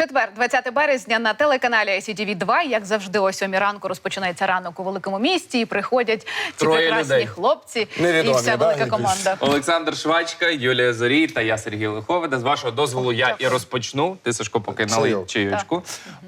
Четвер, 20 березня, на телеканалі ICTV 2 як завжди, о 7 ранку розпочинається ранок у великому місті. І приходять ці Троє прекрасні людей. хлопці Невідомі, і вся да, велика якісь? команда. Олександр Швачка, Юлія Зорій та я Сергій Лиховида. З вашого дозволу я і розпочну. Ти Сашко поки налий Чайок. чайочку.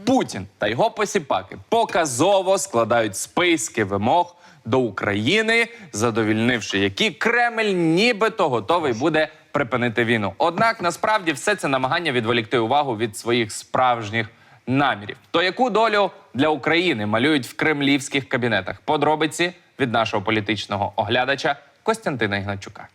Путін та його посіпаки показово складають списки вимог до України, задовільнивши які Кремль нібито готовий буде припинити війну. Однак насправді все це намагання відволікти увагу від своїх справжніх намірів. То яку долю для України малюють в кремлівських кабінетах? Подробиці від нашого політичного оглядача Костянтина Ігначука.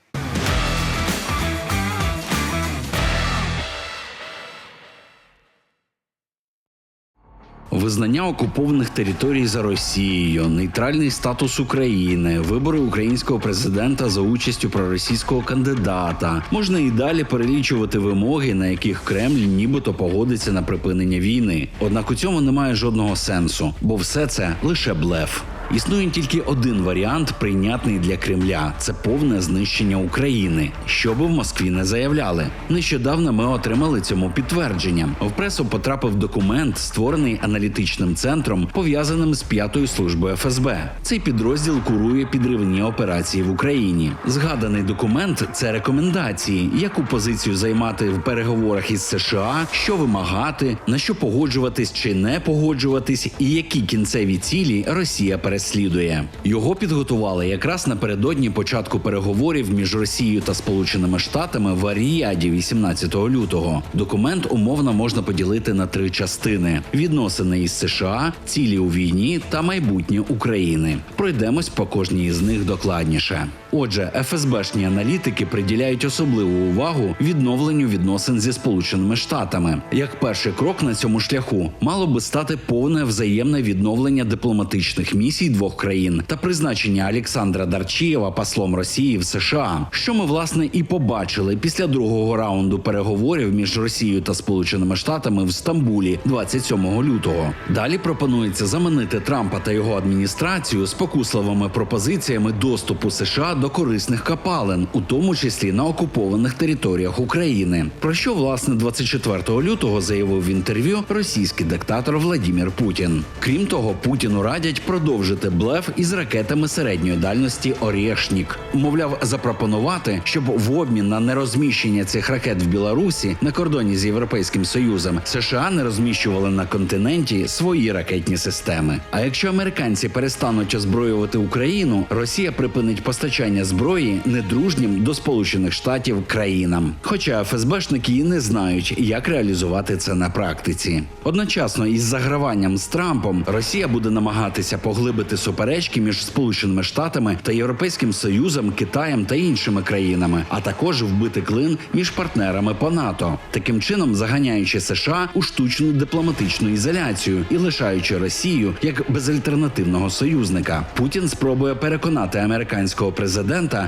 Визнання окупованих територій за Росією, нейтральний статус України, вибори українського президента за участю проросійського кандидата. Можна і далі перелічувати вимоги, на яких Кремль нібито погодиться на припинення війни. Однак у цьому немає жодного сенсу, бо все це лише блеф. Існує тільки один варіант, прийнятний для Кремля це повне знищення України, що би в Москві не заявляли. Нещодавно ми отримали цьому підтвердження. В пресу потрапив документ, створений аналітичним центром, пов'язаним з п'ятою службою ФСБ. Цей підрозділ курує підривні операції в Україні. Згаданий документ це рекомендації, яку позицію займати в переговорах із США, що вимагати, на що погоджуватись чи не погоджуватись, і які кінцеві цілі Росія переслідує. Його підготували якраз напередодні початку переговорів між Росією та Сполученими Штатами в Аріаді 18 лютого. Документ умовно можна поділити на три частини: відносини із США, цілі у війні та майбутнє України. Пройдемось по кожній із них докладніше. Отже, ФСБшні аналітики приділяють особливу увагу відновленню відносин зі Сполученими Штатами. Як перший крок на цьому шляху мало би стати повне взаємне відновлення дипломатичних місій двох країн та призначення Олександра Дарчієва послом Росії в США, що ми власне і побачили після другого раунду переговорів між Росією та Сполученими Штатами в Стамбулі 27 лютого. Далі пропонується замінити Трампа та його адміністрацію спокусливими пропозиціями доступу США до корисних копалин, у тому числі на окупованих територіях України. Про що власне 24 лютого заявив в інтерв'ю російський диктатор Владімір Путін. Крім того, Путіну радять продовжити блеф із ракетами середньої дальності Орєшнік. Мовляв, запропонувати, щоб в обмін на нерозміщення цих ракет в Білорусі на кордоні з Європейським Союзом США не розміщували на континенті свої ракетні системи. А якщо американці перестануть озброювати Україну, Росія припинить постачання зброї недружнім до Сполучених Штатів країнам. Хоча ФСБшники не знають, як реалізувати це на практиці. Одночасно із заграванням з Трампом Росія буде намагатися поглибити суперечки між Сполученими Штатами та Європейським Союзом, Китаєм та іншими країнами, а також вбити клин між партнерами по НАТО, таким чином заганяючи США у штучну дипломатичну ізоляцію і лишаючи Росію як безальтернативного союзника. Путін спробує переконати американського президента,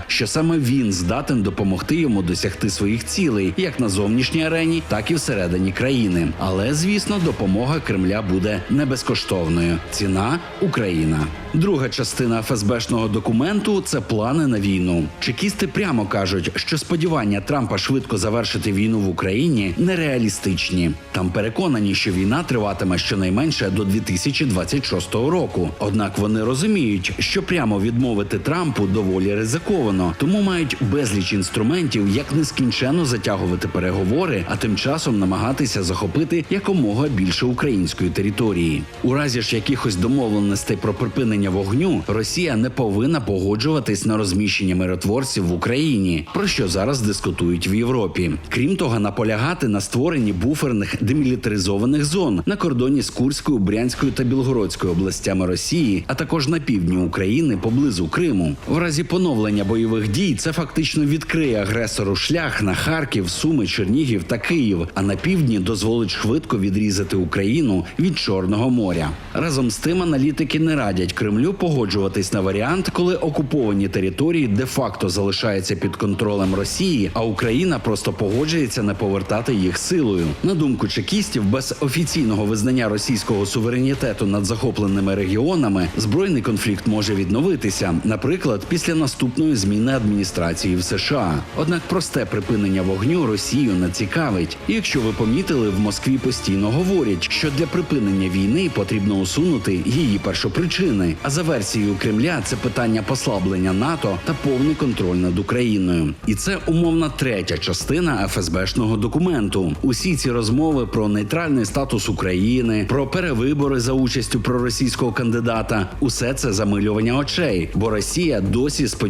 що саме він здатен допомогти йому досягти своїх цілей, як на зовнішній арені, так і всередині країни. Але звісно, допомога Кремля буде не безкоштовною. Ціна Україна. Друга частина ФСБшного документу це плани на війну. Чекісти прямо кажуть, що сподівання Трампа швидко завершити війну в Україні нереалістичні. Там переконані, що війна триватиме щонайменше до 2026 року. Однак вони розуміють, що прямо відмовити Трампу доволі ризиковано, тому мають безліч інструментів, як нескінченно затягувати переговори, а тим часом намагатися захопити якомога більше української території. У разі ж якихось домовленостей про припинення вогню, Росія не повинна погоджуватись на розміщення миротворців в Україні, про що зараз дискутують в Європі. Крім того, наполягати на створенні буферних демілітаризованих зон на кордоні з Курською, Брянською та Білгородською областями Росії, а також на півдні України поблизу Криму. В разі поновлення бойових дій це фактично відкриє агресору шлях на Харків, Суми, Чернігів та Київ, а на півдні дозволить швидко відрізати Україну від Чорного моря. Разом з тим аналітики не радять Кремлю погоджуватись на варіант, коли окуповані території де-факто залишаються під контролем Росії, а Україна просто погоджується не повертати їх силою. На думку чекістів, без офіційного визнання російського суверенітету над захопленими регіонами збройний конфлікт може відновитися, наприклад, після наступного наступної зміни адміністрації в США. Однак просте припинення вогню Росію не цікавить. І якщо ви помітили, в Москві постійно говорять, що для припинення війни потрібно усунути її першопричини. А за версією Кремля це питання послаблення НАТО та повний контроль над Україною. І це умовна третя частина ФСБшного документу. Усі ці розмови про нейтральний статус України, про перевибори за участю проросійського кандидата усе це замилювання очей, бо Росія досі сподівається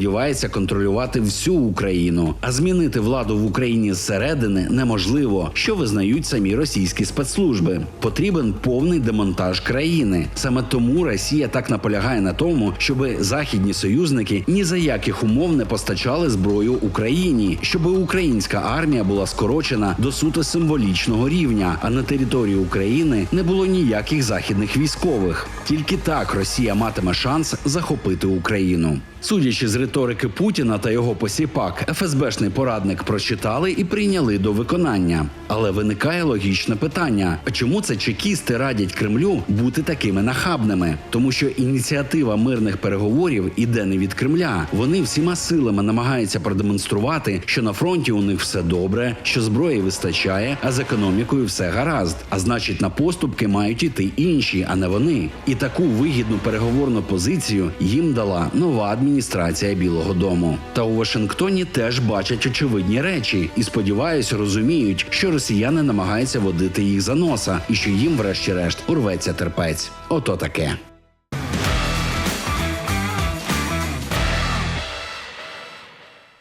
контролювати всю Україну, а змінити владу в Україні зсередини неможливо, що визнають самі російські спецслужби. Потрібен повний демонтаж країни. Саме тому Росія так наполягає на тому, щоб західні союзники ні за яких умов не постачали зброю Україні, щоб українська армія була скорочена до суто символічного рівня, а на території України не було ніяких західних військових. Тільки так Росія матиме шанс захопити Україну. Судячи з риторики Путіна та його посіпак, ФСБшний порадник прочитали і прийняли до виконання. Але виникає логічне питання: чому це чекісти радять Кремлю бути такими нахабними? Тому що ініціатива мирних переговорів іде не від Кремля. Вони всіма силами намагаються продемонструвати, що на фронті у них все добре, що зброї вистачає, а з економікою все гаразд. А значить, на поступки мають іти інші, а не вони. І таку вигідну переговорну позицію їм дала нова адміністрація Білого Дому. Та у Вашингтоні теж бачать очевидні речі і сподіваюсь, розуміють, що росіяни намагаються водити їх за носа, і що їм, врешті-решт, урветься терпець. Ото таке.